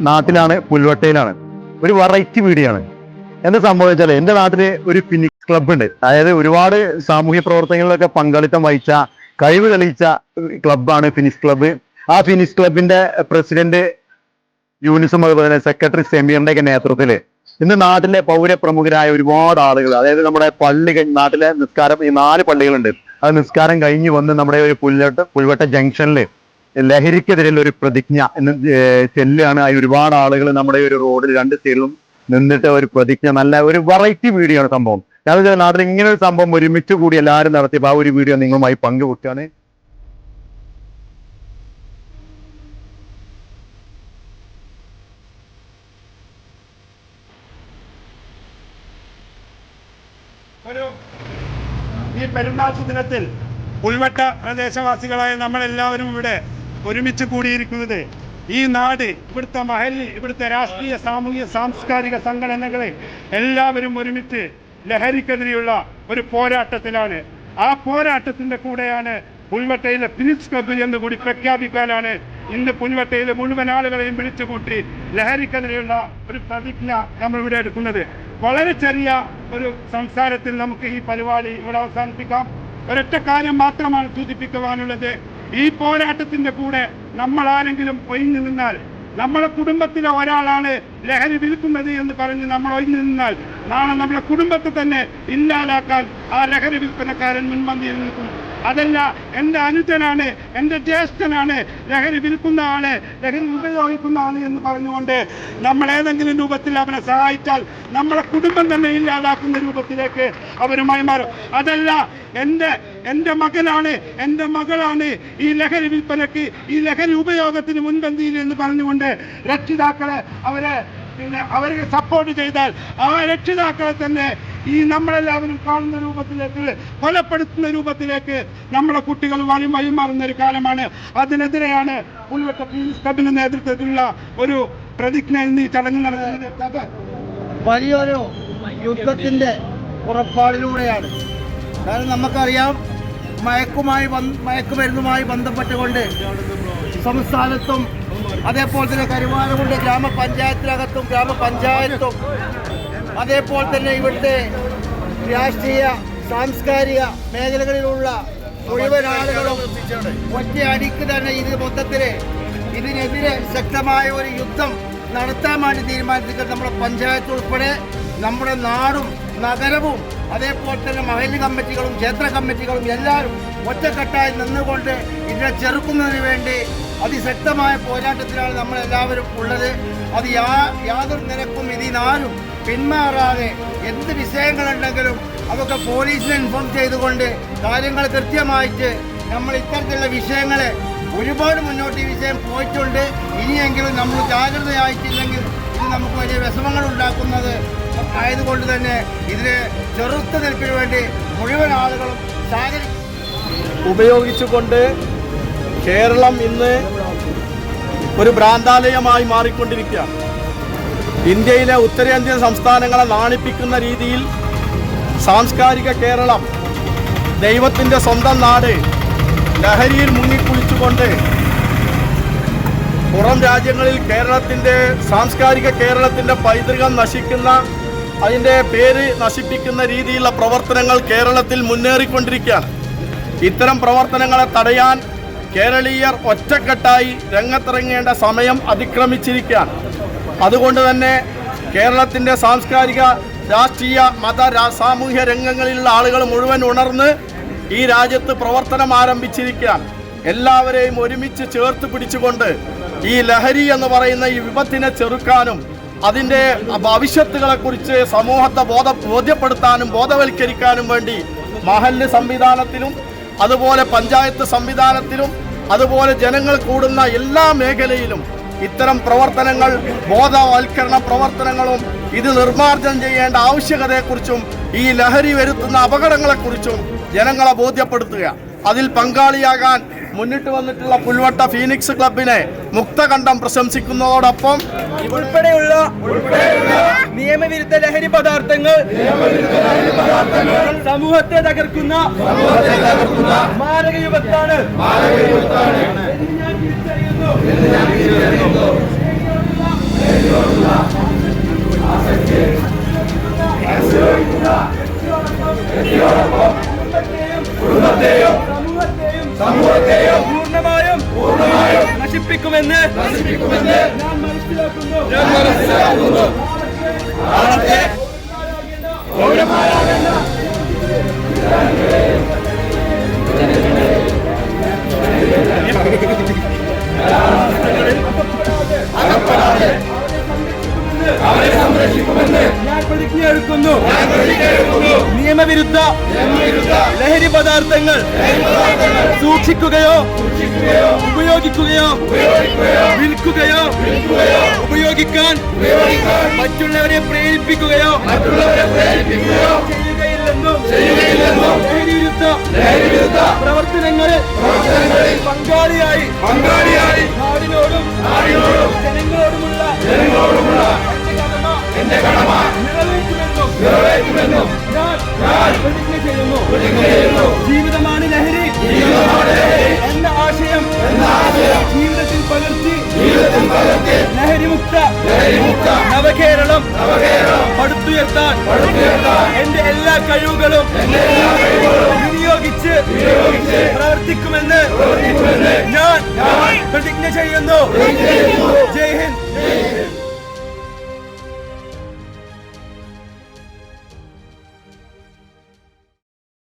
നാട്ടിലാണ് പുൽവട്ടയിലാണ്. ഒരു വെറൈറ്റി വീടിയാണ്. എന്താ സംഭവിച്ചാൽ എന്റെ നാട്ടിൽ ഒരു ഫിനിക്സ് ക്ലബ് ഉണ്ട്. അതായത് ഒരുപാട് സാമൂഹ്യ പ്രവർത്തനങ്ങളിലൊക്കെ പങ്കാളിത്തം വഹിച്ച കഴിവ് തെളിയിച്ച ക്ലബ്ബാണ് ഫിനിക്സ് ക്ലബ് ആ ഫിനിക്സ് ക്ലബിന്റെ പ്രസിഡന്റ് യൂണിസം അതുപോലെ തന്നെ സെക്രട്ടറി സെമീറിന്റെ ഒക്കെ നേതൃത്വത്തിൽ ഇന്ന് നാട്ടിലെ പൗരപ്രമുഖരായ ഒരുപാട് ആളുകൾ അതായത് നമ്മുടെ പള്ളി നാട്ടിലെ നിസ്കാരം ഈ നാല് പള്ളികളുണ്ട്. അത് നിസ്കാരം കഴിഞ്ഞ് വന്ന് നമ്മുടെ ഒരു പുൽവട്ട പുൽവട്ട ജംഗ്ഷനിൽ ലഹരിക്കെതിരെയുള്ള ഒരു പ്രതിജ്ഞ എന്ന് ചെല്ലാണ് അതിന് ഒരുപാട് ആളുകൾ നമ്മുടെ ഒരു റോഡിൽ രണ്ട് സൈഡിലും നിന്നിട്ട് ഒരു പ്രതിജ്ഞ നല്ല ഒരു വെറൈറ്റി വീഡിയോ ആണ് സംഭവം വെച്ചാൽ നാട്ടിൽ ഇങ്ങനെ ഒരു സംഭവം ഒരുമിച്ച് കൂടി എല്ലാവരും നടത്തിയപ്പോൾ ആ ഒരു വീഡിയോ നിങ്ങളുമായി പങ്കുവെക്കുകയാണ്. ഈ പെരുന്നാൾ ദിനത്തിൽ ഉൾവട്ട പ്രദേശവാസികളായ നമ്മളെല്ലാവരും ഇവിടെ ഒരുമിച്ച് കൂടിയിരിക്കുന്നത് ഈ നാട് ഇവിടുത്തെ മഹൽ ഇവിടുത്തെ രാഷ്ട്രീയ സാമൂഹിക സാംസ്കാരിക സംഘടനകളെ എല്ലാവരും ഒരുമിച്ച് ലഹരിക്കെതിരെയുള്ള ഒരു പോരാട്ടത്തിലാണ്. ആ പോരാട്ടത്തിന്റെ കൂടെയാണ് പുൽവട്ടയിലെ ഫിനിക്സ് ക്ലബ്ബ് എന്ന് കൂടി പ്രഖ്യാപിക്കാനാണ് ഇന്ന് പുൽവട്ടയിലെ മുഴുവൻ ആളുകളെയും വിളിച്ചുകൂട്ടി ലഹരിക്കെതിരെയുള്ള ഒരു പ്രതിജ്ഞ നമ്മൾ ഇവിടെ എടുക്കുന്നത്. വളരെ ചെറിയ ഒരു സംസാരത്തിൽ നമുക്ക് ഈ പരിപാടി ഇവിടെ അവസാനിപ്പിക്കാം. ഒരൊറ്റ കാര്യം മാത്രമാണ് സൂചിപ്പിക്കുവാനുള്ളത്. ഈ പോരാട്ടത്തിന്റെ കൂടെ നമ്മൾ ആരെങ്കിലും ഒഴിഞ്ഞു നിന്നാൽ നമ്മുടെ കുടുംബത്തിലെ ഒരാളാണ് ലഹരി വിൽക്കുന്നത് എന്ന് പറഞ്ഞ് നമ്മൾ ഒഴിഞ്ഞു നിന്നാൽ നാളെ നമ്മുടെ കുടുംബത്തെ തന്നെ ഇല്ലാതാക്കാൻ ആ ലഹരി വിൽപ്പനക്കാരൻ മുൻപന്തിയിൽ നിൽക്കും. അതല്ല എന്റെ അനുജനാണ് എന്റെ ജ്യേഷ്ഠനാണ് ലഹരി വിൽക്കുന്ന ആൾ ലഹരി ഉപയോഗിക്കുന്ന ആൾ എന്ന് പറഞ്ഞുകൊണ്ട് നമ്മൾ ഏതെങ്കിലും രൂപത്തിൽ അവനെ സഹായിച്ചാൽ നമ്മളെ കുടുംബം തന്നെ ഇല്ലാതാക്കുന്ന രൂപത്തിലേക്ക് അവരുമായി മാറും. അതല്ല എന്റെ എന്റെ മകനാണ് എന്റെ മകളാണ് ഈ ലഹരി വിൽപ്പനയ്ക്ക് ഈ ലഹരി ഉപയോഗത്തിന് മുൻപന്തിയിൽ എന്ന് പറഞ്ഞുകൊണ്ട് രക്ഷിതാക്കളെ അവരെ പിന്നെ അവരെ സപ്പോർട്ട് ചെയ്താൽ ആ രക്ഷിതാക്കളെ തന്നെ ഈ നമ്മളെല്ലാവരും കാണുന്ന രൂപത്തിലേക്ക് കൊലപ്പെടുത്തുന്ന രൂപത്തിലേക്ക് നമ്മുടെ കുട്ടികൾ വഴി വഴിമാറുന്ന ഒരു കാലമാണ്. അതിനെതിരെയാണ് ഉൾവട്ട പോലീസ് ക്ലബിന്റെ നേതൃത്വത്തിലുള്ള ഒരു പ്രതിജ്ഞ ഇന്ന് ഈ ചടങ്ങ് നടക്കുന്നത്. വലിയൊരു യുദ്ധത്തിന്റെ ഉറപ്പാടിലൂടെയാണ് കാരണം നമുക്കറിയാം മയക്കുമായി മയക്കുമരുന്നുമായി ബന്ധപ്പെട്ടുകൊണ്ട് സംസ്ഥാനത്തും അതേപോലെ തന്നെ കരുവാരകുണ്ട് ഗ്രാമപഞ്ചായത്തിനകത്തും ഗ്രാമപഞ്ചായത്തും അതേപോലെ തന്നെ ഇവിടുത്തെ രാഷ്ട്രീയ സാംസ്കാരിക മേഖലകളിലുള്ള മുഴുവൻ ആളുകളും ഒറ്റയടിക്ക് തന്നെ ഇത് മൊത്തത്തിൽ ഇതിനെതിരെ ശക്തമായ ഒരു യുദ്ധം നടത്താൻ വേണ്ടി നമ്മുടെ പഞ്ചായത്ത് ഉൾപ്പെടെ നമ്മുടെ നാടും നഗരവും അതേപോലെ തന്നെ മഹല്ല് കമ്മിറ്റികളും ക്ഷേത്ര കമ്മിറ്റികളും എല്ലാവരും ഒറ്റക്കെട്ടായി നിന്നുകൊണ്ട് ഇതിനെ ചെറുക്കുന്നതിന് വേണ്ടി അതിശക്തമായ പോരാട്ടത്തിലാണ് നമ്മളെല്ലാവരും ഉള്ളത്. അത് യാതൊരു നിരക്കും ഇതിനാരും പിന്മാറാതെ എന്ത് വിഷയങ്ങളുണ്ടെങ്കിലും അതൊക്കെ പോലീസിനെ ഇൻഫോം ചെയ്തുകൊണ്ട് കാര്യങ്ങൾ കൃത്യമായിട്ട് നമ്മൾ ഇത്തരത്തിലുള്ള വിഷയങ്ങളെ ഒരുപാട് മുന്നോട്ട് ഈ വിഷയം പോയിട്ടുണ്ട്. ഇനിയെങ്കിലും നമ്മൾ ജാഗ്രതയായിട്ടില്ലെങ്കിൽ ഇത് നമുക്ക് വലിയ വിഷമങ്ങൾ ഉണ്ടാക്കുന്നത് ആയതുകൊണ്ട് തന്നെ ഇതിനെ ചെറുത്ത് നിൽപ്പിന് വേണ്ടി മുഴുവൻ ആളുകളും സഹകരി ഉപയോഗിച്ചുകൊണ്ട് കേരളം ഇന്ന് ഒരു ഭ്രാന്താലയമായി മാറിക്കൊണ്ടിരിക്കുകയാണ്. ഇന്ത്യയിലെ ഉത്തരേന്ത്യൻ സംസ്ഥാനങ്ങളെ നാണിപ്പിക്കുന്ന രീതിയിൽ സാംസ്കാരിക കേരളം ദൈവത്തിന്റെ സ്വന്തം നാട് ലഹരിയിൽ മുങ്ങിക്കുളിച്ചുകൊണ്ട് പുറം രാജ്യങ്ങളിൽ കേരളത്തിന്റെ സാംസ്കാരിക കേരളത്തിന്റെ പൈതൃകം നശിക്കുന്ന അതിന്റെ പേര് നശിപ്പിക്കുന്ന രീതിയിലുള്ള പ്രവർത്തനങ്ങൾ കേരളത്തിൽ മുന്നേറിക്കൊണ്ടിരിക്കുകയാണ്. ഇത്തരം പ്രവർത്തനങ്ങളെ തടയാൻ കേരളീയർ ഒറ്റക്കെട്ടായി രംഗത്തിറങ്ങേണ്ട സമയം അതിക്രമിച്ചിരിക്കുകയാണ്. അതുകൊണ്ട് തന്നെ കേരളത്തിന്റെ സാംസ്കാരിക രാഷ്ട്രീയ മത സാമൂഹ്യ രംഗങ്ങളിലുള്ള ആളുകൾ മുഴുവൻ ഉണർന്ന് ഈ രാജ്യത്ത് പ്രവർത്തനം ആരംഭിച്ചിരിക്കുകയാണ്. എല്ലാവരെയും ഒരുമിച്ച് ചേർത്ത് പിടിച്ചുകൊണ്ട് ഈ ലഹരി എന്ന് പറയുന്ന ഈ വിപത്തിനെ ചെറുക്കാനും അതിന്റെ ഭവിഷ്യത്തുകളെക്കുറിച്ച് സമൂഹത്തെ ബോധ ബോധ്യപ്പെടുത്താനും ബോധവൽക്കരിക്കാനും വേണ്ടി മഹല്ല് സംവിധാനത്തിലും അതുപോലെ പഞ്ചായത്ത് സംവിധാനത്തിലും അതുപോലെ ജനങ്ങൾ കൂടുന്ന എല്ലാ മേഖലയിലും ഇത്തരം പ്രവർത്തനങ്ങൾ ബോധവൽക്കരണ പ്രവർത്തനങ്ങളും ഇത് നിർമ്മാർജനം ചെയ്യേണ്ട ആവശ്യകതയെക്കുറിച്ചും ഈ ലഹരി വരുത്തുന്ന അപകടങ്ങളെക്കുറിച്ചും ജനങ്ങളെ ബോധ്യപ്പെടുത്തുക. അതിൽ പങ്കാളിയാകാൻ മുന്നിട്ട് വന്നിട്ടുള്ള പുൽവട്ട ഫീനിക്സ് ക്ലബിനെ മുക്തകണ്ഠം പ്രശംസിക്കുന്നതോടൊപ്പം ഉൾപ്പെടെയുള്ള നിയമവിരുദ്ധ ലഹരി പദാർത്ഥങ്ങൾ സമൂഹത്തെ തകർക്കുന്ന മാരക തിരിച്ചറിയുന്നു സമൂഹത്തെയും പൂർണമായും പൂർണമായും നശിപ്പിക്കുമെന്ന് നശിപ്പിക്കുമെന്ന് ഞാൻ മനസ്സിലാക്കുന്നു. ഞാൻ മനസ്സിലാക്കുന്നു. നാളത്തെ ഞാൻ പ്രതിജ്ഞ എടുക്കുന്നു നിയമവിരുദ്ധ ലഹരി പദാർത്ഥങ്ങൾ സൂക്ഷിക്കുകയോ ഉപയോഗിക്കുകയോ വിൽക്കുകയോ ഉപയോഗിക്കാൻ മറ്റുള്ളവരെ പ്രേരിപ്പിക്കുകയോ ചെയ്യുകയില്ലെന്നും പ്രവർത്തനങ്ങളിൽ പങ്കാളിയായി പങ്കാളിയായി നാടിനോടും നാടിനോടും ജനങ്ങളോടുമുള്ള ജനങ്ങളോടുമുള്ള എന്റെ കടമ നിറവേറ്റുമെന്നും ഞാൻ പ്രതിജ്ഞ ചെയ്യുന്നു ജീവിതമാണ് ലഹരി എന്ന ആശയം ജീവിതത്തിൽ പകർത്തി ലഹരിമുക്ത നവകേരളം പടുത്തുയർത്താൻ എന്റെ എല്ലാ കഴിവുകളും വിനിയോഗിച്ച് പ്രവർത്തിക്കുമെന്ന് ഞാൻ പ്രതിജ്ഞ ചെയ്യുന്നു. ജയ് ഹിന്ദ്.